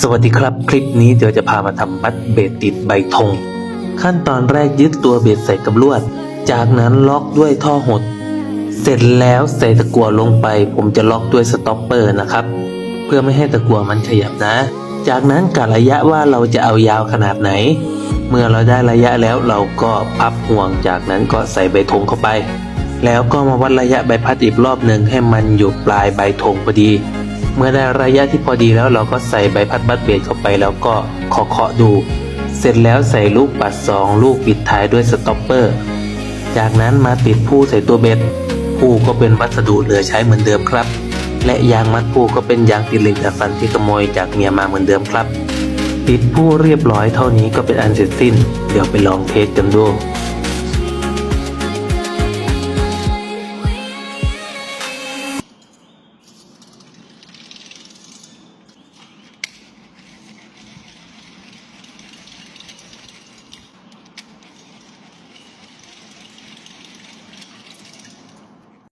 สวัสดีครับ คลิปนี้เดี๋ยวจะพามาทำบัตเบสติดใบธงขั้นตอนแรกยึดตัวเบสใส่กับลวด จากนั้นล็อกด้วยท่อหด เสร็จแล้วใส่ตะกั่วลงไป ผมจะล็อกด้วยสต็อปเปอร์นะครับ เพื่อไม่ให้ตะกั่วมันขยับนะ จากนั้นกะระยะว่าเราจะเอายาวขนาดไหน เมื่อเราได้ระยะแล้วเราก็พับห่วงจากนั้นก็ใส่ใบธงเข้าไป แล้วก็มาวัดระยะใบพัดอีกรอบหนึ่งให้มันอยู่ปลายใบธงพอดี เมื่อได้ระยะที่พอดีแล้วเราก็ใส่ใบพัดบัดเบสเข้าไปแล้วก็เคาะเคาะดู เสร็จแล้วใส่ลูกปัดสองลูกปิดท้ายด้วยสต็อปเปอร์ จากนั้นมาติดผู้ใส่ตัวเบ็ดผู้ก็เป็นวัสดุเหลือใช้เหมือนเดิมครับ และยางมัดผู้ก็เป็นยางติดเหล็กดัดฟันที่ขโมยจากเมียมาเหมือนเดิมครับ ติดผู้เรียบร้อยเท่านี้ก็เป็นอันเสร็จสิ้น เดี๋ยวไปลองเทสกันดู